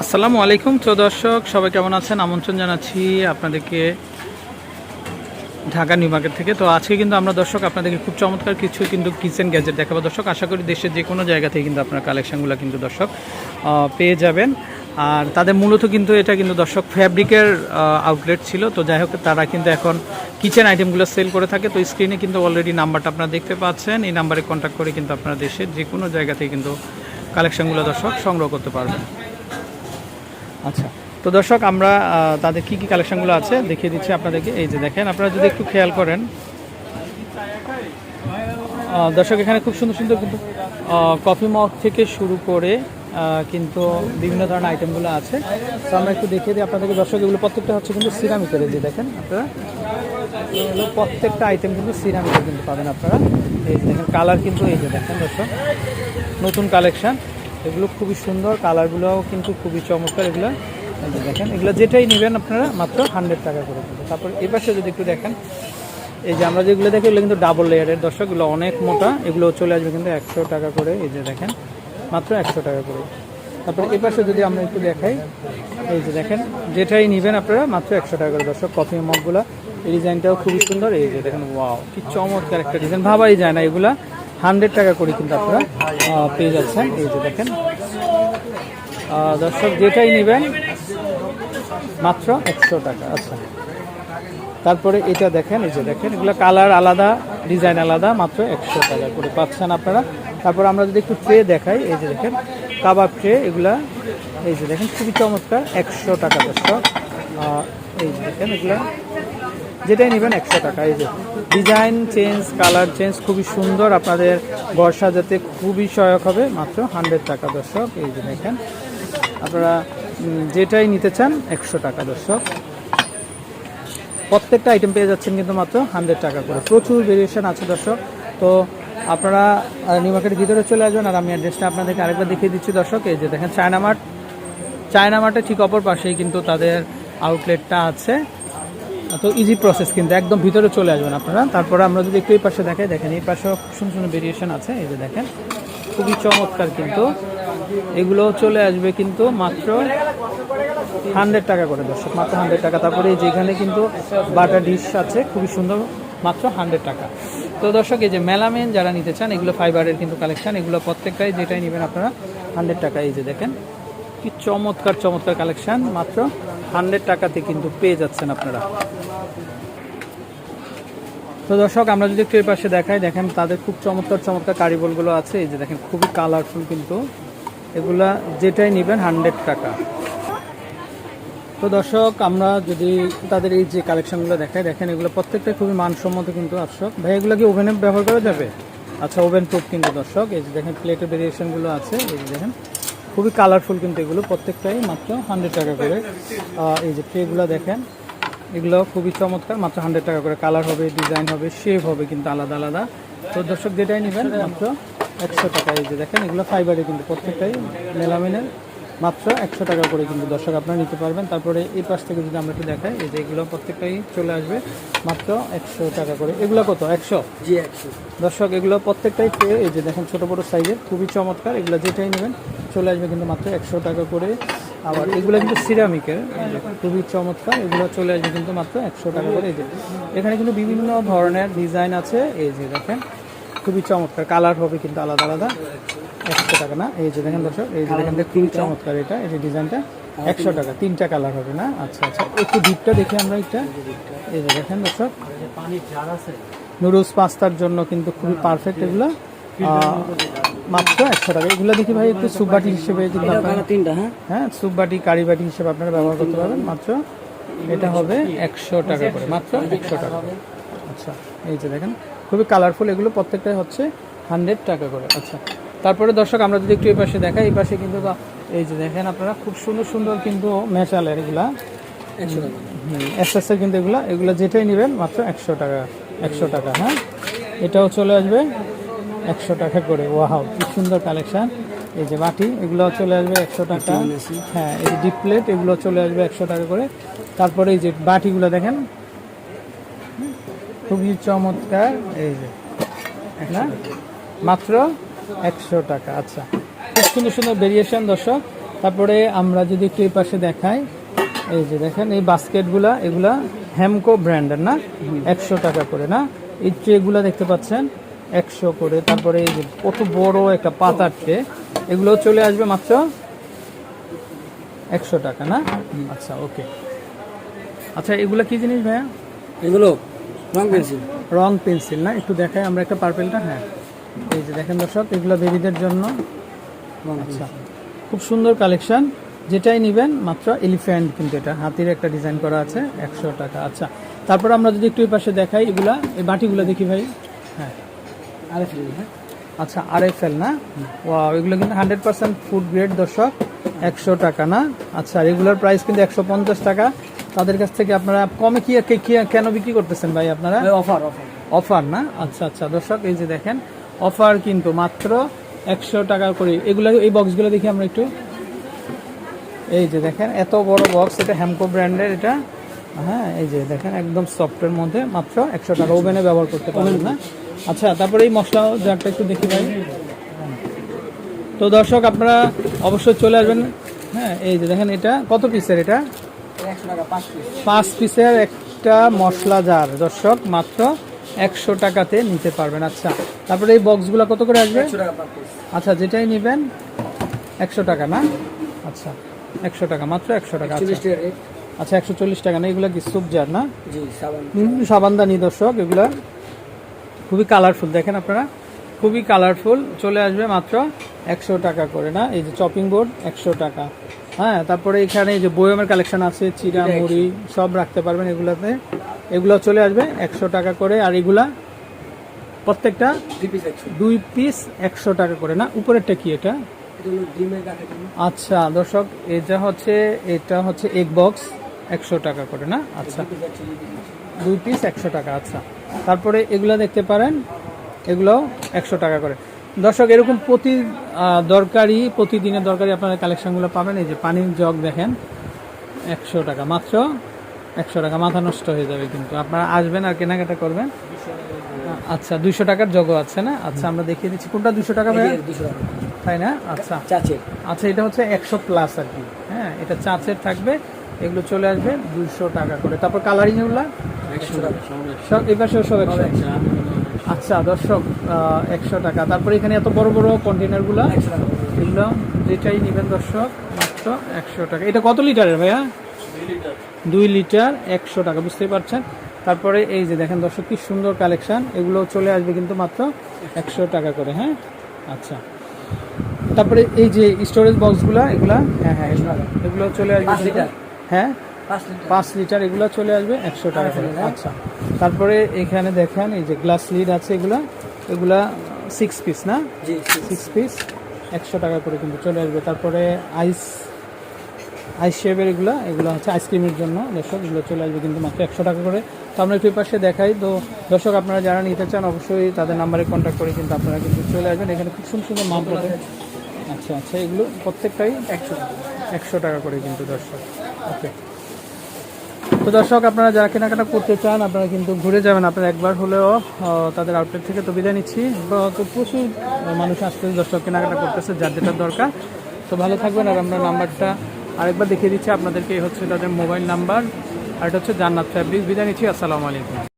আসসালামু আলাইকুম তো দর্শক। সবাই কেমন আছেন? আমন্ত্রণ জানাচ্ছি আপনাদেরকে ঢাকা নিউ মার্কেট থেকে। তো আজকে কিন্তু আমরা দর্শক আপনাদেরকে খুব চমৎকার কিছু কিন্তু কিচেন গ্যাজেট দেখাবো। দর্শক, আশা করি দেশের যে কোনো জায়গা থেকে কিন্তু আপনার কালেকশনগুলো কিন্তু দর্শক পেয়ে যাবেন। আর তাদের মূলত কিন্তু এটা কিন্তু দর্শক ফ্যাব্রিকের আউটলেট ছিল। তো যাই হোক, তারা কিন্তু এখন কিচেন আইটেমগুলো সেল করে থাকে। তো স্ক্রিনে কিন্তু অলরেডি নাম্বারটা আপনারা দেখতে পাচ্ছেন। এই নাম্বারে কন্ট্যাক্ট করে কিন্তু আপনারা দেশের যে কোনো জায়গা থেকে কিন্তু কালেকশনগুলো দর্শক সংগ্রহ করতে পারবেন। আচ্ছা। তো দর্শক, আমরা তাদের কি কি কালেকশনগুলো আছে দেখিয়ে দিচ্ছি আপনাদেরকে। এই যে দেখেন, আপনারা যদি একটু খেয়াল করেন দর্শক, এখানে খুব সুন্দর সুন্দর কিন্তু কফি মগ থেকে শুরু করে কিন্তু বিভিন্ন ধরনের আইটেমগুলো আছে। তো আমরা একটু দেখিয়ে দিই আপনাদেরকে। দর্শক, এগুলো প্রত্যেকটা হচ্ছে কিন্তু সিরামিকের যে দেখেন আপনারা। এগুলো প্রত্যেকটা আইটেম কিন্তু সিরামিকের কিন্তু পাবেন আপনারা। এই যে দেখেন কালার কিন্তু এই যে দেখেন দর্শক। নতুন কালেকশন এগুলো খুবই সুন্দর, কালারগুলোও কিন্তু খুবই চমৎকার এগুলো। দেখেন, এগুলো যেটাই নেবেন আপনারা মাত্র হান্ড্রেড টাকা করে কিন্তু তারপর এই পাশে যদি একটু দেখেন, এই যে আমরা যেগুলো দেখি, এগুলো কিন্তু ডাবল লেয়ারের দর্শক, এগুলো অনেক মোটা, এগুলো চলে আসবে কিন্তু একশো টাকা করে। এই যে দেখেন, মাত্র একশো টাকা করে। তারপর এই পাশে যদি আমরা একটু দেখাই, এই যে দেখেন, যেটাই নেবেন আপনারা মাত্র একশো টাকা করে। দর্শক কফি মগগুলো এই ডিজাইনটাও খুবই সুন্দর। এই যে দেখেন ওয়াও কি চমৎকার একটা ডিজাইন। ভাবাই যায় না এগুলা। হান্ড্রেড টাকা করে কিন্তু আপনারা পেয়ে যাচ্ছেন। এই যে দেখেন। দর্শক, যেটাই নেবেন, মাত্র একশো টাকা। আচ্ছা। তারপরে এটা দেখেন, এই যে দেখেন, এগুলো কালার আলাদা, ডিজাইন আলাদা, মাত্র একশো টাকা করে পাচ্ছেন আপনারা। তারপর আমরা যদি একটু ট্রে দেখাই, এই যে দেখেন, কাবাব ট্রে, এগুলা, এই যে দেখেন, খুবই চমৎকার, একশো টাকা দর্শক। এই যে দেখেন, এগুলা, যেটাই নেবেন একশো টাকা, এই যে। ডিজাইন চেঞ্জ কালার চেঞ্জ খুবই সুন্দর। আপনাদের ঘর সাজাতে খুবই সহায়ক হবে। মাত্র হান্ড্রেড টাকা দর্শক, এই যে দেখেন। আপনারা যেটাই নিতে চান, একশো টাকা দর্শক। প্রত্যেকটা আইটেম পেয়ে যাচ্ছেন কিন্তু মাত্র হান্ড্রেড টাকা করে। প্রচুর ভেরিয়েশন আছে দর্শক। তো আপনারা নিউ মার্কেটের ভিতরে চলে আসবেন আর আমি অ্যাড্রেসটা আপনাদেরকে আরেকবার দেখিয়ে দিচ্ছি দর্শক। এই যে দেখেন চায়না মার্ট চায়না মার্টের ঠিক অপর পাশেই কিন্তু তাদের আউটলেটটা আছে। তো ইজি প্রসেস কিন্তু একদম ভিতরে চলে আসবেন আপনারা। তারপরে আমরা যদি একটু এই পাশে দেখাই, দেখেন এই পাশেও খুব সুন্দর সুন্দর ভেরিয়েশন আছে, এই যে দেখেন। খুবই চমৎকার কিন্তু। এগুলো চলে আসবে কিন্তু মাত্র হান্ড্রেড টাকা করে দর্শক, মাত্র হান্ড্রেড টাকা। তারপরে এই যেইখানে কিন্তু বাটার ডিশ আছে, খুবই সুন্দর, মাত্র হান্ড্রেড টাকা। তো দর্শক, এই যে মেলামেন যারা নিতে চান, এগুলো ফাইবারের কিন্তু কালেকশান এগুলো প্রত্যেকটাই যেটাই নেবেন আপনারা হান্ড্রেড টাকা। এই যে দেখেন কি চমৎকার চমৎকার কালেকশন মাত্র হান্ড্রেড টাকাতে কিন্তু পেয়ে যাচ্ছেন আপনারা। তো দর্শক, আমরা যদি একটু এই পাশে দেখাই, দেখেন তাদের খুব চমৎকার চমৎকার কারিবলগুলো আছে। এই যে দেখেন, খুবই কালারফুল কিন্তু। এগুলা যেটাই নেবেন হান্ড্রেড টাকা। তো দর্শক, আমরা যদি তাদের এই যে কালেকশনগুলো দেখাই, দেখেন এগুলো প্রত্যেকটা খুবই মানসম্মত কিন্তু দর্শক। ভাই, এগুলো কি ওভেনে ব্যবহার করা যাবে? আচ্ছা ওভেন প্রুফ কিন্তু দর্শক। এই যে দেখেন প্লেটের ভেরিয়েশনগুলো আছে। এই যে দেখেন খুবই কালারফুল কিন্তু এগুলো প্রত্যেকটাই মাত্র হান্ড্রেড টাকা করে। এই যে ট্রেগুলো দেখেন এগুলো খুবই চমৎকার মাত্র হান্ড্রেড টাকা করে। কালার হবে ডিজাইন হবে শেপ হবে কিন্তু আলাদা আলাদা। তো দর্শক যেটাই নেবেন মাত্র একশো টাকা। এই যে দেখেন এগুলো ফাইবারে কিন্তু প্রত্যেকটাই মেলামিনের মাত্র একশো টাকা করে কিন্তু দর্শক আপনারা নিতে পারবেন। তারপরে এই পাশ থেকে যদি আমরা একটু দেখাই এই যে এগুলো প্রত্যেকটাই চলে আসবে মাত্র একশো টাকা করে। এগুলো কত? একশো? জি একশো। দর্শক এগুলো প্রত্যেকটাই পেয়ে এই যে দেখেন ছোটো বড়ো সাইজের খুবই চমৎকার। এগুলো যেটাই নেবেন চলে আসবে কিন্তু মাত্র একশো টাকা করে। আবার এগুলো কিন্তু সিরামিকের খুবই চমৎকার এগুলো চলে আসবে কিন্তু মাত্র একশো টাকা করে। এই যে এখানে কিন্তু বিভিন্ন ধরনের ডিজাইন আছে। এই যে দেখেন খুবই চমৎকার। কালার হবে কিন্তু আলাদা আলাদা। একশো টাকা না? এই যে দেখেন দর্শক এই যে দেখেন খুবই চমৎকার এটা এই যে ডিজাইনটা একশো টাকা তিনটা কালার হবে না? আচ্ছা আচ্ছা একটু ডিপটা দেখি আমরা এটা। এই যে দেখেন দর্শক নুডলস পাস্তার জন্য কিন্তু খুবই পারফেক্ট এগুলো। মাত্র একশো টাকা। এগুলো দেখি ভাই একটু সুপ বাটি হিসেবে কিন্তু আপনারা তিনটা হ্যাঁ? হ্যাঁ সুপ বাটি কারি বাটি হিসেবে আপনারা ব্যবহার করতে পারবেন মাত্র এটা হবে একশো টাকা করে মাত্র একশো টাকা। আচ্ছা এই যে দেখেন খুবই কালারফুল এগুলো প্রত্যেকটাই হচ্ছে হান্ড্রেড টাকা করে। আচ্ছা তারপরে দর্শক আমরা যদি একটু এই পাশে দেখাই এই পাশে কিন্তু এই যে দেখেন আপনারা খুব সুন্দর সুন্দর কিন্তু মেশালের এগুলা। এসএসের কিন্তু এগুলো এগুলো যেটাই নেবেন মাত্র একশো টাকা একশো টাকা হ্যাঁ? এটাও চলে আসবে। একশো টাকা করে। ওয়াও কি সুন্দর কালেকশন। এই যে বাটি এগুলো চলে আসবে একশো টাকা। হ্যাঁ এই যে ডিপ প্লেট এগুলো চলে আসবে একশো টাকা করে। তারপরে এই যে বাটিগুলো দেখেন। খুবই চমৎকার। এই যে না? মাত্র একশো টাকা। আচ্ছা খুব সুন্দর সুন্দর ভেরিয়েশন দর্শক। তারপরে আমরা যদি একটু এই পাশে দেখাই। এই যে দেখেন এই বাস্কেটগুলা এগুলা হ্যামকো ব্র্যান্ডের না? একশো টাকা করে না? এই ট্রেগুলা দেখতে পাচ্ছেন? একশো করে তারপরে এই যে কত বড় একটা পাতার ট্রে এগুলো চলে আসবে মাত্র একশো টাকা না? আচ্ছা ওকে। আচ্ছা এগুলো কি জিনিস ভাইয়া? এগুলো রং পেন্সিল। রং পেন্সিল না? একটু দেখাই আমরা একটা পার্পেলটা হ্যাঁ। এই যে দেখেন দর্শক এগুলো বেবিদের জন্য। আচ্ছা। খুব সুন্দর কালেকশন। যেটাই নেবেন মাত্র এলিফ্যান্ট কিন্তু এটা। হাতির একটা ডিজাইন করা আছে একশো টাকা। আচ্ছা তারপর আমরা যদি একটু পাশে দেখাই এগুলা এই বাটিগুলো দেখি ভাই। হ্যাঁ। আরে ফিরে হ্যাঁ? আচ্ছা আর এফ এল না? ওয়াও এগুলো কিন্তু হান্ড্রেড পার্সেন্ট ফুড গ্রেড দর্শক একশো টাকা না? আচ্ছা রেগুলার প্রাইস কিন্তু একশো পঞ্চাশ টাকা। তাদের কাছ থেকে আপনারা কমে কি- কেন বিক্রি করতেছেন ভাই আপনারা? অফার অফার অফার না? আচ্ছা আচ্ছা দর্শক এই যে দেখেন অফার কিন্তু মাত্র একশো টাকা করে। এগুলো এই বক্সগুলো দেখি আমরা একটু। এই যে দেখেন এত বড় বক্স এটা হ্যামকো ব্র্যান্ডের এটা হ্যাঁ এই যে দেখেন একদম সফটের মধ্যে মাত্র একশো টাকা ওভেনে ব্যবহার করতে পারবেন না আচ্ছা তারপরে এই মশলা জারটা একটু দেখি ভাই। তো দর্শক আপনারা অবশ্যই চলে আসবেন। হ্যাঁ এই যে দেখেন এটা কত পিসের এটা? পাঁচ পিসের একটা মশলা জার দর্শক মাত্র একশো টাকাতে নিতে পারবেন। আচ্ছা তারপরে এই বক্সগুলো কত করে আসবে? আচ্ছা যেটাই নেবেন একশো টাকা না? আচ্ছা একশো টাকা মাত্র একশো টাকা আচ্ছা। আচ্ছা একশো চল্লিশ টাকা না? এগুলো কি সুপ জার না? সাবানদানি দর্শক এগুলা খুবই কালারফুল দেখেন আপনারা? খুবই কালারফুল চলে আসবে মাত্র একশো টাকা করে না? এই যে চপিং বোর্ড একশো টাকা। হ্যাঁ তারপরে এখানে এই যে বয়মের কালেকশন আছে চিরা মুড়ি সব রাখতে পারবেন এগুলাতে। এগুলো চলে আসবে একশো টাকা করে আর এগুলা প্রত্যেকটা দুই পিস একশো টাকা করে না? উপরেরটা কি এটা? আচ্ছা দর্শক এটা হচ্ছে এটা হচ্ছে এগ বক্স একশো টাকা করে না? আচ্ছা। দুই পিস একশো টাকা আচ্ছা। তারপরে এগুলো দেখতে পারেন এগুলো একশো টাকা করে। দর্শক এরকম প্রতি দরকারি প্রতিদিনের দরকারি আপনারা কালেকশনগুলো পাবেন এই যে পানির জগ দেখেন একশো টাকা মাত্র একশো টাকা মাথা নষ্ট হয়ে যাবে কিন্তু। আপনারা আসবেন আর কেনাকাটা করবেন। আচ্ছা দুইশো টাকার জগও আছে না? আচ্ছা আমরা দেখিয়ে দিচ্ছি। কোনটা দুশো টাকা দুশো তাই না? আচ্ছা। চাচের। আচ্ছা এটা হচ্ছে একশো প্লাস আর কি। হ্যাঁ এটা চাঁচের থাকবে। এগুলো চলে আসবে দুইশো টাকা করে। তারপর কালারিং এগুলা? সব এবার সব একশো। আচ্ছা দর্শক একশো টাকা। তারপরে এখানে এত বড় বড় কন্টেনারগুলো টাকা এগুলো যেটাই নেবেন দর্শক মাত্র একশো টাকা। এটা কত লিটারের ভাইয়া? দুই লিটার। একশো টাকা বুঝতেই পারছেন? তারপরে এই যে দেখেন দর্শক কি সুন্দর কালেকশন এগুলো চলে আসবে কিন্তু মাত্র একশো টাকা করে হ্যাঁ? আচ্ছা। তারপরে এই যে স্টোরেজ বক্সগুলো এগুলা? হ্যাঁ হ্যাঁ এগুলো- এগুলো চলে আসবে? হ্যাঁ? পাঁচ লিটার। এগুলো চলে আসবে একশো টাকা করে। হ্যাঁ। আচ্ছা। তারপরে এখানে দেখেন এই যে গ্লাস লিড আছে এগুলা এগুলা সিক্স পিস না? সিক্স পিস একশো টাকা করে কিন্তু চলে আসবে। তারপরে আইস আইস শেপের এগুলো এগুলো হচ্ছে আইসক্রিমের জন্য দর্শক এগুলো চলে আসবে কিন্তু মাত্র একশো টাকা করে। তো আমরা একটু পাশে দেখাই। তো দর্শক আপনারা যারা নিতে চান অবশ্যই তাদের নাম্বারে কন্ট্যাক্ট করে কিন্তু আপনারা কিন্তু চলে আসবেন। এখানে খুব সুন্দর সুন্দর পাবে আচ্ছা আচ্ছা এগুলো প্রত্যেকটাই একশো টাকা। একশো টাকা করে কিন্তু দর্শক। ওকে তো দর্শক, আপনারা যারা কেনাকাটা করতে চান, আপনারা কিন্তু ঘুরে যাবেন। আপনারা একবার হলেও তাদের আউটলেট থেকে তো বিদায় নিচ্ছি। তো প্রচুর মানুষ আসতেছে দর্শক কেনাকাটা করতেছে, যার যেটা দরকার। তো ভালো থাকবেন, আর আমরা নাম্বারটা আরেকবার দেখিয়ে দিচ্ছি। আপনাদেরকে হচ্ছে তাদের মোবাইল নাম্বার আর এটা হচ্ছে জান্নাত ফ্যাব্রিক বিদায় নিচ্ছি, আসসালামু আলাইকুম।